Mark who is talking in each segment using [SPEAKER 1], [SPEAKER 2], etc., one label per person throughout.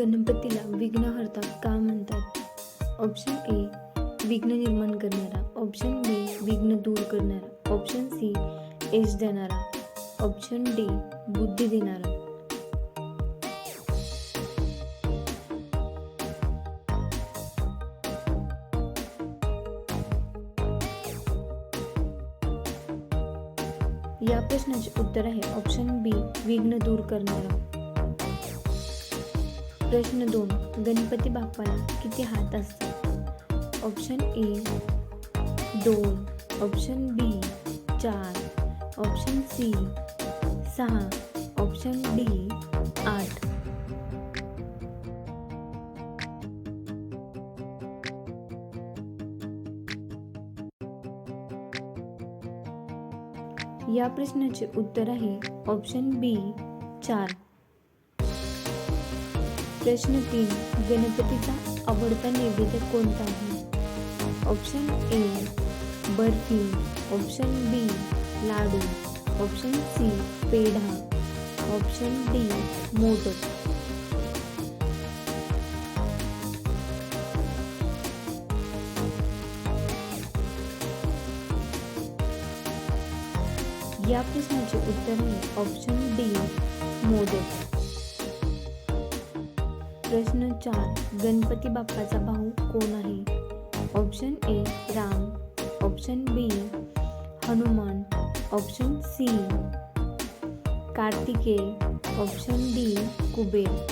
[SPEAKER 1] गणपतीला विघ्नहर्ता का म्हणतात? ऑप्शन ए विघ्न निर्माण करणारा. ऑप्शन बी विघ्न दूर करणारा. ऑप्शन सी एज देणारा. ऑप्शन डी बुद्धी देणारा. या प्रश्नाचे उत्तर आहे. ऑप्शन बी विघ्न दूर करणारा. प्रश्न दोन. गणपती बाप्पाला किती हात असतात? ऑप्शन ए दोन. ऑप्शन बी चार. ऑप्शन सी सहा. ऑप्शन डी आठ. या प्रश्नाचे उत्तर आहे ऑप्शन बी चार. प्रश्न तीन गणपतीचा आवडता नैवेद्य कोणता आहे? Option A barfi. Option B laddoo. Option C peda. Option D modak. या प्रश्नाचे उत्तर आहे ऑप्शन डी मोदक. प्रश्न चार गणपती बाप्पाचा भाऊ कोण आहे? Option A Ram. Option B Hanuman. Option C Kartikeya. Option D Kuber.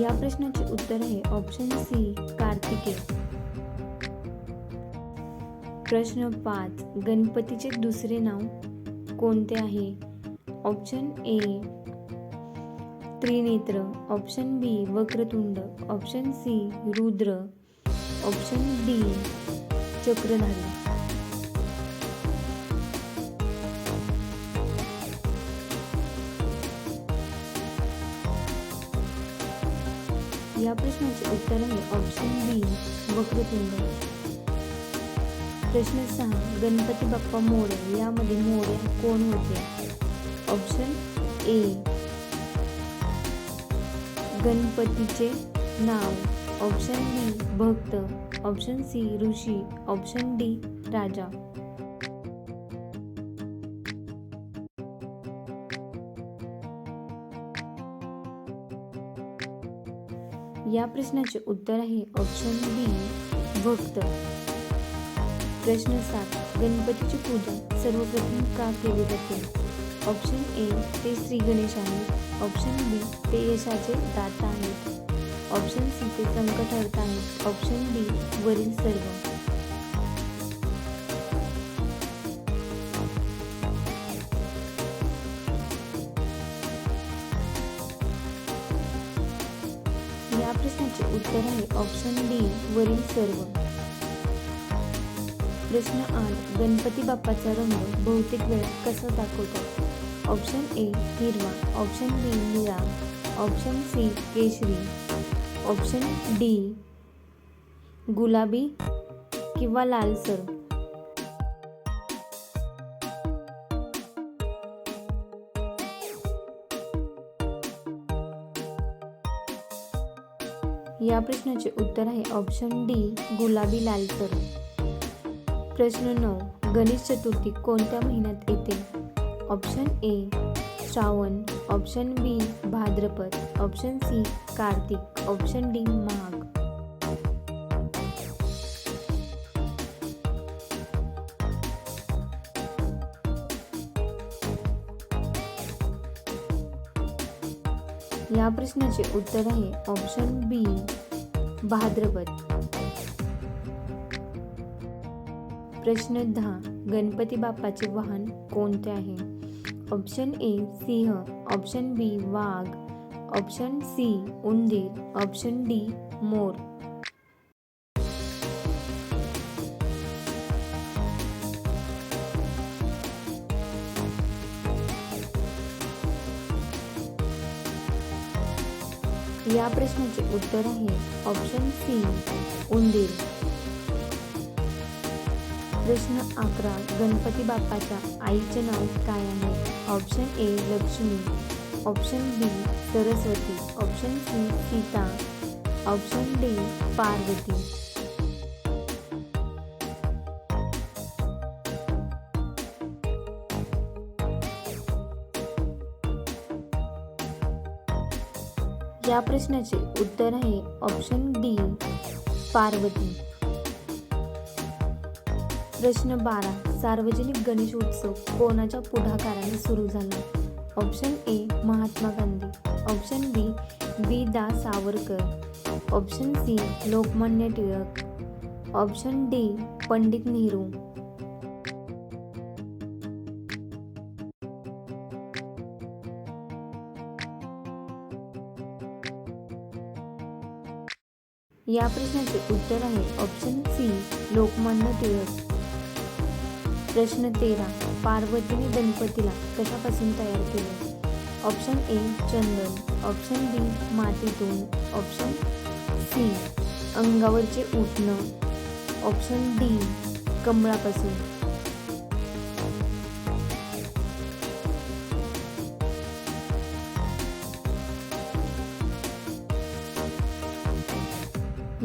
[SPEAKER 1] या प्रश्नाचे उत्तर आहे ऑप्शन सी कार्तिकेय. प्रश्न पाच गणपतीचे दुसरे नाव कोणते आहे? Option A Trinetra. Option B Vakratunda. Option C Rudra. Option D Chakradhari. या प्रश्नाचे उत्तर आहे ऑप्शन बी वक्रतुंड. प्रश्न सहा गणपती बाप्पा मोरे यामध्ये मोरे कोण होते? ऑप्शन ए गणपतीचे नाव. ऑप्शन बी भक्त. ऑप्शन सी ऋषी. ऑप्शन डी राजा. या प्रश्नाचे उत्तर आहे ऑप्शन बी भक्त. प्रश्न सात गणपतीची पूजा सर्वप्रथम का केली जाते? ऑप्शन ए ते श्री गणेश आहेत ऑप्शन बी ते यशाचे दाता आहेत. ऑप्शन सी ते संकटहर्ता आहेत. ऑप्शन डी वरील सर्व. या प्रश्नाचे उत्तर आहे. ऑप्शन डी वरील सर्व. प्रश्न आठ गणपती बाप्पाचा रंग बहुतेक वेळा कसा दाखवतात? ऑप्शन ए हिरवा. ऑप्शन बी निळा. ऑप्शन सी केशरी. ऑप्शन डी गुलाबी किंवा लालसर या प्रश्नाचे उत्तर आहे ऑप्शन डी गुलाबी लालसर प्रश्न नऊ. गणेश चतुर्थी कोणत्या महिन्यात येते? Option A Shravan. Option B Bhadrapad. Option C Kartik. Option D Magh या प्रश्नाचे उत्तर आहे ऑप्शन बी भाद्रपद. प्रश्न दहा, गणपती बाप्पाचे वाहन कोणते आहे? ऑप्शन ए सिंह. ऑप्शन बी वाघ. ऑप्शन सी उंदीर. ऑप्शन डी मोर. या प्रश्नाचे उत्तर आहे. ऑप्शन सी उंदीर. प्रश्न अकरा गणपती बाप्पाच्या आईचे नाव काय आहे? Option A Lakshmi. Option B Saraswati. Option C Sita. Option D Parvati. या प्रश्नाचे उत्तर आहे ऑप्शन डी पार्वती. प्रश्न बारा. सार्वजनिक गणेश उत्सव कोणाच्या पुढाकाराने सुरू झाला? Option A Mahatma Gandhi. Option B B दा. Savarkar. Option C Lokmanya Tilak. Option D Pandit Nehru. या प्रश्नाचे उत्तर आहे. Option C Lokmanya Tilak. प्रश्न तेरा. पार्वतीने गणपतीला कशापासून तयार केले? ऑप्शन ए चंदन. ऑप्शन बी मातीतून ऑप्शन सी अंगावरचे उठणं ऑप्शन डी कमळापासून.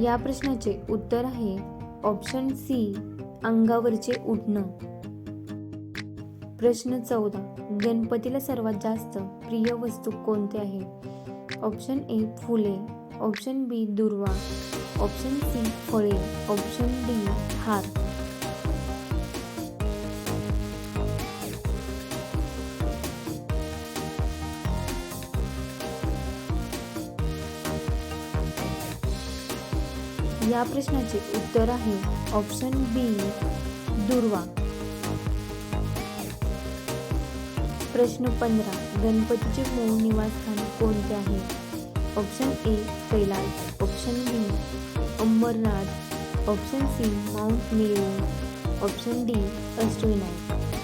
[SPEAKER 1] या प्रश्नाचे उत्तर आहे ऑप्शन सी अंगावरचे उठणं. प्रश्न चौदा. गणपतीला सर्वात जास्त प्रिय वस्तू कोणते आहे? ऑप्शन ए फुले. ऑप्शन बी दुर्वा. ऑप्शन सी फळे. ऑप्शन डी हार. या प्रश्नाचे उत्तर आहे ऑप्शन बी दुर्वा. प्रश्न पंधरा गणपतीचे मूळ निवासस्थान कोणते आहे? Option A Kailas. Option B Ambarnath. Option C mount Meru option D Ashtavinayak.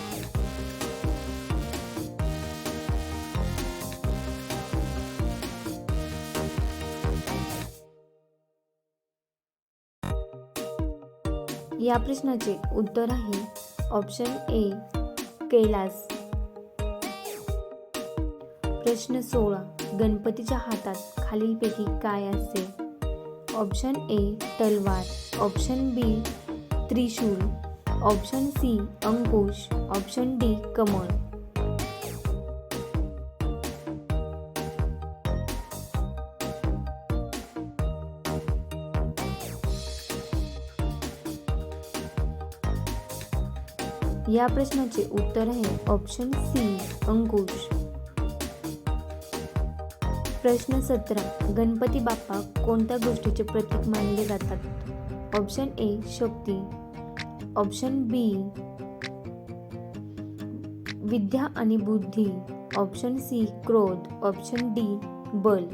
[SPEAKER 1] या प्रश्नाचे उत्तर आहे ऑप्शन ए कैलास. प्रश्न सोळा गणपतीच्या हातात खालीलपैकी काय असते? ऑप्शन ए तलवार. ऑप्शन बी त्रिशूल. ऑप्शन सी अंकुश. ऑप्शन डी कमळ. या प्रश्नाचे उत्तर आहे ऑप्शन सी अंकुश. प्रश्न सतरा गणपती बाप्पा कोणत्या गोष्टीचे प्रतीक मानले जातात? Option A Shakti. ऑप्शन बी विद्या आणि बुद्धी. ऑप्शन सी क्रोध. ऑप्शन डी बल.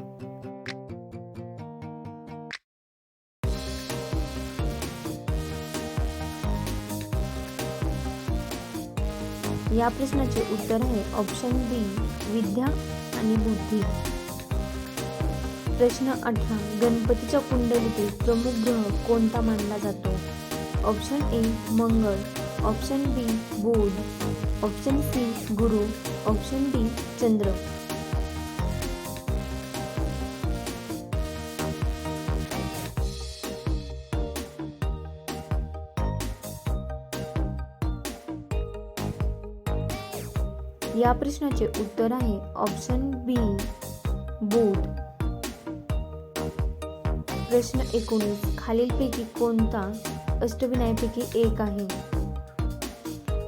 [SPEAKER 1] या प्रश्नाचे उत्तर आहे ऑप्शन बी विद्या आणि बुद्धी. प्रश्न अठरा गणपतीच्या कुंडलीतील प्रमुख ग्रह कोणता मानला जातो? Option A Mangal. Option B Budh. Option C Guru. Option D Chandra. या प्रश्नाचे उत्तर आहे ऑप्शन बी बुध प्रश्न एकोणीस खालीलपैकी कोणता अष्टविनायपैकी एक आहे?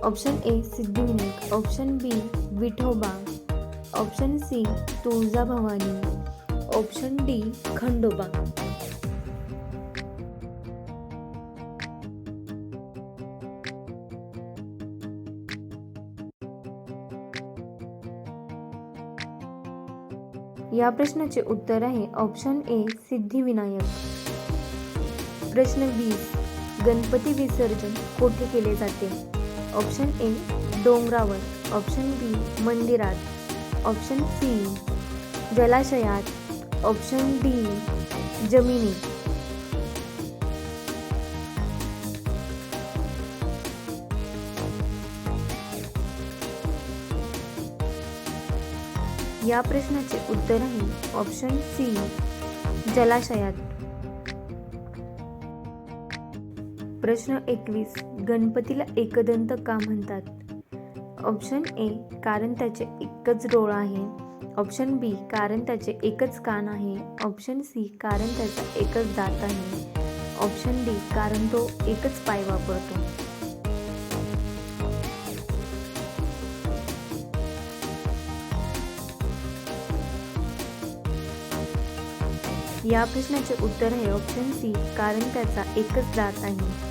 [SPEAKER 1] Option A Siddhivinayak. Option B Vithoba. Option C Tuljabhavani. Option D Khandoba. या प्रश्नाचे उत्तर आहे ऑप्शन ए सिद्धिविनायक. प्रश्न वीस गणपती विसर्जन कोठे केले जाते? ऑप्शन ए डोंगरावर. ऑप्शन बी मंदिरात. ऑप्शन सी जलाशयात. ऑप्शन डी जमिनीत. या प्रश्नाचे उत्तर आहे ऑप्शन सी जलाशयात. प्रश्न एकवीस गणपतीला एकदंत का म्हणतात? ऑप्शन ए कारण त्याचे एकच डोळा आहे. ऑप्शन बी कारण त्याचे एकच कान आहे. ऑप्शन सी कारण त्याचा एकच दात आहे. ऑप्शन डी कारण तो एकच पाय वापरतो. या प्रश्नाचे उत्तर आहे ऑप्शन सी कारण त्याचा एकच दात आहे.